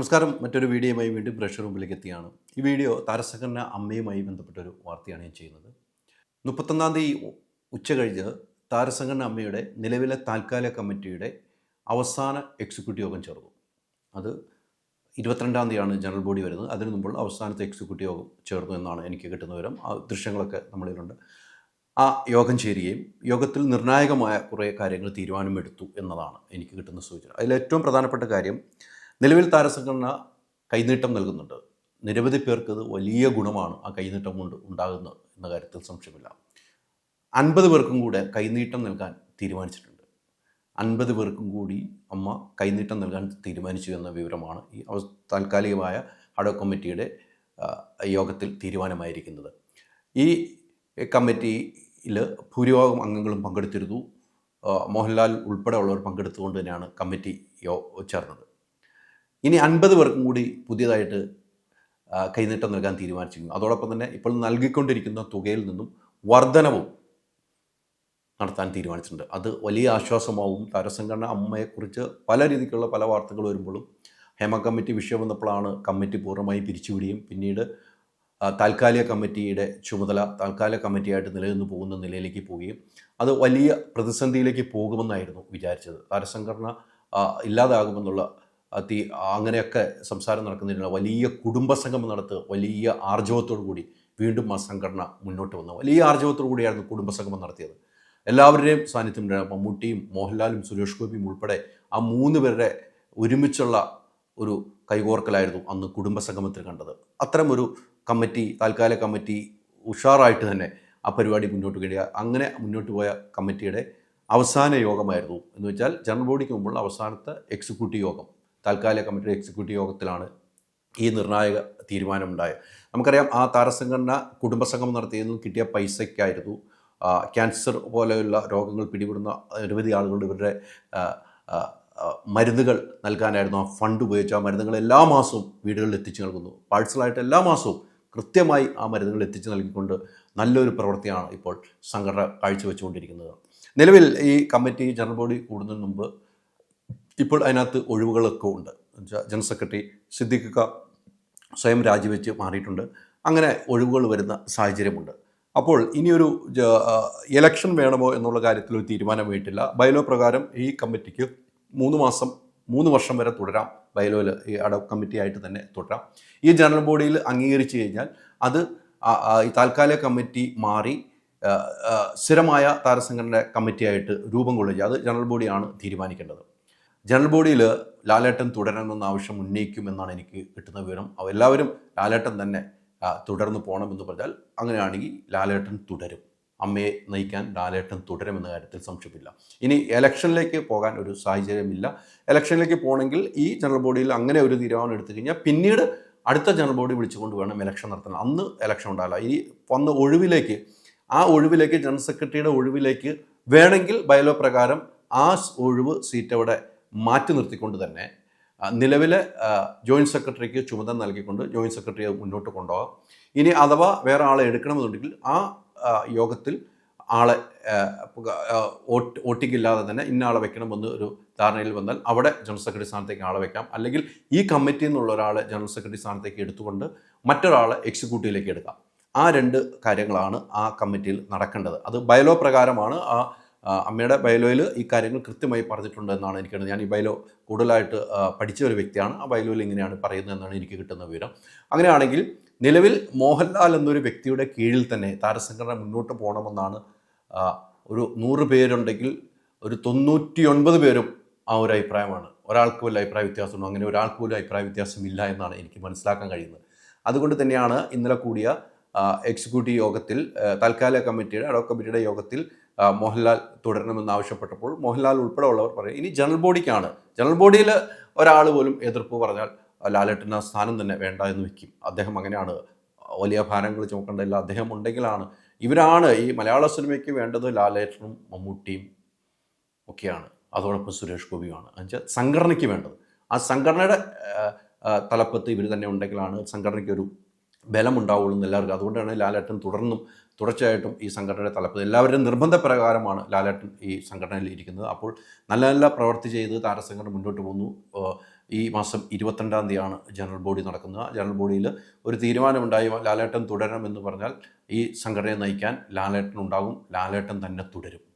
നമസ്കാരം. മറ്റൊരു വീഡിയോയുമായി വീണ്ടും പ്രഷർ റൂമിലേക്ക് എത്തിയാണ് ഈ വീഡിയോ താരസംഘടന അമ്മയുമായി ബന്ധപ്പെട്ടൊരു വാർത്തയാണ് ഞാൻ ചെയ്യുന്നത്. മുപ്പത്തൊന്നാം തീയതി ഉച്ച കഴിഞ്ഞ് താരസംഘടന അമ്മയുടെ നിലവിലെ താൽക്കാലിക കമ്മിറ്റിയുടെ അവസാന എക്സിക്യൂട്ടീവ് യോഗം ചേർന്നു. അത് ഇരുപത്തിരണ്ടാം തീയതിയാണ് ജനറൽ ബോഡി വരുന്നത്. അതിനു മുമ്പുള്ള അവസാനത്തെ എക്സിക്യൂട്ടീവ് യോഗം ചേർന്നു എന്നാണ് എനിക്ക് കിട്ടുന്ന വിവരം. ആ ദൃശ്യങ്ങളൊക്കെ നമ്മളിലുണ്ട്. ആ യോഗം ചേരുകയും യോഗത്തിൽ നിർണായകമായ കുറേ കാര്യങ്ങൾ തീരുമാനമെടുത്തു എന്നതാണ് എനിക്ക് കിട്ടുന്ന സൂചന. അതിൽ ഏറ്റവും പ്രധാനപ്പെട്ട കാര്യം നിലവിൽ താരസംഘടന കൈനീട്ടം നൽകുന്നുണ്ട്. നിരവധി പേർക്ക് ഇത് വലിയ ഗുണമാണ് ആ കൈനീട്ടം കൊണ്ട് ഉണ്ടാകുന്നത് എന്ന കാര്യത്തിൽ സംശയമില്ല. അൻപത് പേർക്കും കൂടെ കൈനീട്ടം നൽകാൻ തീരുമാനിച്ചിട്ടുണ്ട്. അൻപത് പേർക്കും കൂടി അമ്മ കൈനീട്ടം നൽകാൻ തീരുമാനിച്ചു എന്ന വിവരമാണ് ഈ അവ താൽക്കാലികമായ ഹഡോ കമ്മിറ്റിയുടെ യോഗത്തിൽ തീരുമാനമായിരിക്കുന്നത്. ഈ കമ്മിറ്റിയിൽ ഭൂരിഭാഗം അംഗങ്ങളും പങ്കെടുത്തിരുന്നു. മോഹൻലാൽ ഉൾപ്പെടെയുള്ളവർ പങ്കെടുത്തുകൊണ്ട് തന്നെയാണ് കമ്മിറ്റി യോ ചേർന്നത്. ഇനി അൻപത് പേർക്കും കൂടി പുതിയതായിട്ട് കൈനീട്ടം നൽകാൻ തീരുമാനിച്ചിരിക്കുന്നു. അതോടൊപ്പം തന്നെ ഇപ്പോൾ നൽകിക്കൊണ്ടിരിക്കുന്ന തുകയിൽ നിന്നും വർധനവും നടത്താൻ തീരുമാനിച്ചിട്ടുണ്ട്. അത് വലിയ ആശ്വാസമാവും. താരസംഘടന അമ്മയെക്കുറിച്ച് പല രീതിക്കുള്ള പല വാർത്തകൾ വരുമ്പോഴും ഹേമ കമ്മിറ്റി വിഷയം വന്നപ്പോഴാണ് കമ്മിറ്റി പൂർണമായി പിരിച്ചുവിടുകയും പിന്നീട് താൽക്കാലിക കമ്മിറ്റിയുടെ ചുമതല താൽക്കാലിക കമ്മിറ്റിയായിട്ട് നിലനിന്ന് പോകുന്ന നിലയിലേക്ക് പോവുകയും അത് വലിയ പ്രതിസന്ധിയിലേക്ക് പോകുമെന്നായിരുന്നു വിചാരിച്ചത്. താരസംഘടന ഇല്ലാതാകുമെന്നുള്ള അതി അങ്ങനെയൊക്കെ സംസാരം നടക്കുന്നതിനുള്ള വലിയ കുടുംബ കുടുംബസംഗമം നടത്തുക വലിയ ആർജവത്തോടു കൂടി വീണ്ടും ആ സംഘടന മുന്നോട്ട് വന്നു. വലിയ ആർജവത്തോടു കൂടിയായിരുന്നു കുടുംബസംഗമം നടത്തിയത്. എല്ലാവരുടെയും സാന്നിധ്യം. മമ്മൂട്ടിയും മോഹൻലാലും സുരേഷ് ഗോപിയും ഉൾപ്പെടെ ആ മൂന്ന് പേരുടെ ഒരുമിച്ചുള്ള ഒരു കൈകോർക്കലായിരുന്നു അന്ന് കുടുംബസംഗമത്തിൽ കണ്ടത്. അത്തരം ഒരു കമ്മിറ്റി താൽക്കാലിക കമ്മിറ്റി ഉഷാറായിട്ട് തന്നെ ആ പരിപാടി മുന്നോട്ട് കഴിയുക അങ്ങനെ മുന്നോട്ട് പോയ കമ്മിറ്റിയുടെ അവസാന യോഗമായിരുന്നു എന്ന് വെച്ചാൽ ജനറൽ ബോഡിക്ക് മുമ്പുള്ള അവസാനത്തെ എക്സിക്യൂട്ടീവ് യോഗം. താൽക്കാലിക കമ്മിറ്റിയുടെ എക്സിക്യൂട്ടീവ് യോഗത്തിലാണ് ഈ നിർണായക തീരുമാനമുണ്ടായത്. നമുക്കറിയാം ആ താരസംഘടന കുടുംബസംഗമം നടത്തിയതിൽ കിട്ടിയ പൈസയ്ക്കായിരുന്നു. ക്യാൻസർ പോലെയുള്ള രോഗങ്ങൾ പിടിപെടുന്ന നിരവധി ആളുകളുടെ ഇവരുടെ മരുന്നുകൾ നൽകാനായിരുന്നു ആ ഫണ്ട് ഉപയോഗിച്ച് ആ മരുന്നുകൾ എല്ലാ മാസവും വീടുകളിൽ എത്തിച്ചു നൽകുന്നു. പാഴ്സലായിട്ട് എല്ലാ മാസവും കൃത്യമായി ആ മരുന്നുകൾ എത്തിച്ചു നൽകിക്കൊണ്ട് നല്ലൊരു പ്രവൃത്തിയാണ് ഇപ്പോൾ സംഘടന കാഴ്ചവെച്ചുകൊണ്ടിരിക്കുന്നത്. നിലവിൽ ഈ കമ്മിറ്റി ജനറൽ ബോഡി കൂടുന്നതിന് മുമ്പ് ഇപ്പോൾ അതിനകത്ത് ഒഴിവുകളൊക്കെ ഉണ്ട്. ജനറൽ സെക്രട്ടറി സിദ്ദിഖ് സ്വയം രാജിവെച്ച് മാറിയിട്ടുണ്ട്. അങ്ങനെ ഒഴിവുകൾ വരുന്ന സാഹചര്യമുണ്ട്. അപ്പോൾ ഇനിയൊരു ഇലക്ഷൻ വേണമോ എന്നുള്ള കാര്യത്തിൽ ഒരു തീരുമാനം തീരുമാനമായിട്ടില്ല ബൈലോ പ്രകാരം ഈ കമ്മിറ്റിക്ക് മൂന്ന് മാസം മൂന്ന് വർഷം വരെ തുടരാം. ബൈലോയിൽ ഈ അട കമ്മിറ്റി ആയിട്ട് തന്നെ തുടരാം. ഈ ജനറൽ ബോഡിയിൽ അംഗീകരിച്ചു കഴിഞ്ഞാൽ അത് ഈ താൽക്കാലിക കമ്മിറ്റി മാറി സ്ഥിരമായ താരസംഘടന കമ്മിറ്റിയായിട്ട് രൂപം കൊള്ളുക. അത് ജനറൽ ബോഡിയാണ് തീരുമാനിക്കേണ്ടത്. ജനറൽ ബോഡിയിൽ ലാലേട്ടൻ തുടരണമെന്ന ആവശ്യം ഉന്നയിക്കുമെന്നാണ് എനിക്ക് കിട്ടുന്ന വിവരം. എല്ലാവരും ലാലേട്ടൻ തന്നെ തുടർന്ന് പോകണമെന്ന് പറഞ്ഞാൽ അങ്ങനെയാണെങ്കിൽ ലാലേട്ടൻ തുടരും. അമ്മയെ നയിക്കാൻ ലാലേട്ടൻ തുടരുമെന്ന കാര്യത്തിൽ സംശയമില്ല. ഇനി ഇലക്ഷനിലേക്ക് പോകാൻ ഒരു സാഹചര്യമില്ല. ഇലക്ഷനിലേക്ക് പോകണമെങ്കിൽ ഈ ജനറൽ ബോഡിയിൽ അങ്ങനെ ഒരു തീരുമാനം എടുത്തു കഴിഞ്ഞാൽ പിന്നീട് അടുത്ത ജനറൽ ബോഡി വിളിച്ചുകൊണ്ട് വേണം ഇലക്ഷൻ നടത്താൻ. അന്ന് ഇലക്ഷൻ ഉണ്ടാവില്ല. ഈ വന്ന ഒഴിവിലേക്ക് ആ ഒഴിവിലേക്ക് ജനറൽ സെക്രട്ടറിയുടെ ഒഴിവിലേക്ക് വേണമെങ്കിൽ ബയലോ പ്രകാരം ആ ഒഴിവ് സീറ്റ് അവിടെ മാറ്റി നിർത്തിക്കൊണ്ട് തന്നെ നിലവിലെ ജോയിന്റ് സെക്രട്ടറിക്ക് ചുമതല നൽകിക്കൊണ്ട് ജോയിന്റ് സെക്രട്ടറി അത് മുന്നോട്ട് കൊണ്ടുപോകാം. ഇനി അഥവാ വേറെ ആളെ എടുക്കണമെന്നുണ്ടെങ്കിൽ ആ യോഗത്തിൽ ആളെ വോട്ടിംഗ് ഇല്ലാതെ തന്നെ ഇന്ന ആളെ വെക്കണമെന്ന് ഒരു ധാരണയിൽ വന്നാൽ അവിടെ ജനറൽ സെക്രട്ടറി സ്ഥാനത്തേക്ക് ആളെ വെക്കാം. അല്ലെങ്കിൽ ഈ കമ്മിറ്റിയിൽ നിന്നുള്ള ഒരാളെ ജനറൽ സെക്രട്ടറി സ്ഥാനത്തേക്ക് എടുത്തുകൊണ്ട് മറ്റൊരാളെ എക്സിക്യൂട്ടീവിലേക്ക് എടുക്കാം. ആ രണ്ട് കാര്യങ്ങളാണ് ആ കമ്മിറ്റിയിൽ നടക്കേണ്ടത്. അത് ബയലോ പ്രകാരമാണ് ആ, അമ്മയുടെ ബയലോയിൽ ഈ കാര്യങ്ങൾ കൃത്യമായി പറഞ്ഞിട്ടുണ്ട് എന്നാണ് എനിക്ക് ഞാൻ ഈ ബയലോ കൂടുതലായിട്ട് പഠിച്ച ഒരു വ്യക്തിയാണ്. ആ ബയലോയിൽ ഇങ്ങനെയാണ് പറയുന്നത് എന്നാണ് എനിക്ക് കിട്ടുന്ന വിവരം. അങ്ങനെയാണെങ്കിൽ നിലവിൽ മോഹൻലാൽ എന്നൊരു വ്യക്തിയുടെ കീഴിൽ തന്നെ താരസംഘടന മുന്നോട്ട് പോകണമെന്നാണ് ഒരു നൂറ് പേരുണ്ടെങ്കിൽ ഒരു തൊണ്ണൂറ്റി ഒൻപത് പേരും ആ ഒരു അഭിപ്രായമാണ്. ഒരാൾക്ക് പോലും അഭിപ്രായ വ്യത്യാസമുണ്ടോ? അങ്ങനെ ഒരാൾക്ക് പോലും അഭിപ്രായ വ്യത്യാസമില്ല എന്നാണ് എനിക്ക് മനസ്സിലാക്കാൻ കഴിയുന്നത്. അതുകൊണ്ട് തന്നെയാണ് ഇന്നലെ കൂടിയ എക്സിക്യൂട്ടീവ് യോഗത്തിൽ താൽക്കാലിക കമ്മിറ്റിയുടെ അഡോ കമ്മിറ്റിയുടെ യോഗത്തിൽ മോഹൻലാൽ തുടരണമെന്ന് ആവശ്യപ്പെട്ടപ്പോൾ മോഹൻലാൽ ഉൾപ്പെടെ ഉള്ളവർ പറയും ഇനി ജനറൽ ബോഡിക്കാണ് ജനറൽ ബോഡിയിൽ ഒരാൾ പോലും എതിർപ്പ് പറഞ്ഞാൽ ലാലേട്ടന് സ്ഥാനം തന്നെ വേണ്ട എന്ന് വെക്കും അദ്ദേഹം അങ്ങനെയാണ്. വലിയ ഭാരങ്ങൾ ചുമക്കേണ്ടതില്ല അദ്ദേഹം ഉണ്ടെങ്കിലാണ്. ഇവരാണ് ഈ മലയാള സിനിമയ്ക്ക് വേണ്ടത് ലാലേട്ടനും മമ്മൂട്ടിയും ഒക്കെയാണ്. അതോടൊപ്പം സുരേഷ് ഗോപിയുമാണ്. എന്നുവെച്ചാൽ സംഘടനയ്ക്ക് വേണ്ടത്. ആ സംഘടനയുടെ തലപ്പത്ത് ഇവർ തന്നെ ഉണ്ടെങ്കിലാണ് സംഘടനയ്ക്ക് ഒരു ബലം എന്ന് എല്ലാവർക്കും. അതുകൊണ്ടാണ് ലാലേട്ടൻ തുടർന്നും തുടർച്ചയായിട്ടും ഈ സംഘടനയുടെ തലപ്പത്ത്. എല്ലാവരുടെയും നിർബന്ധപ്രകാരമാണ് ലാലേട്ടൻ ഈ സംഘടനയിൽ ഇരിക്കുന്നത്. അപ്പോൾ നല്ല നല്ല പ്രവർത്തി ചെയ്ത് താരസംഘടന മുന്നോട്ട് പോകുന്നു. ഈ മാസം ഇരുപത്തിരണ്ടാം തീയതിയാണ് ജനറൽ ബോഡി നടക്കുന്നത്. ജനറൽ ബോഡിയിൽ ഒരു തീരുമാനമുണ്ടായി ലാലേട്ടൻ തുടരണം എന്ന് പറഞ്ഞാൽ ഈ സംഘടനയെ നയിക്കാൻ ലാലേട്ടൻ ഉണ്ടാകും ലാലേട്ടൻ തന്നെ തുടരും.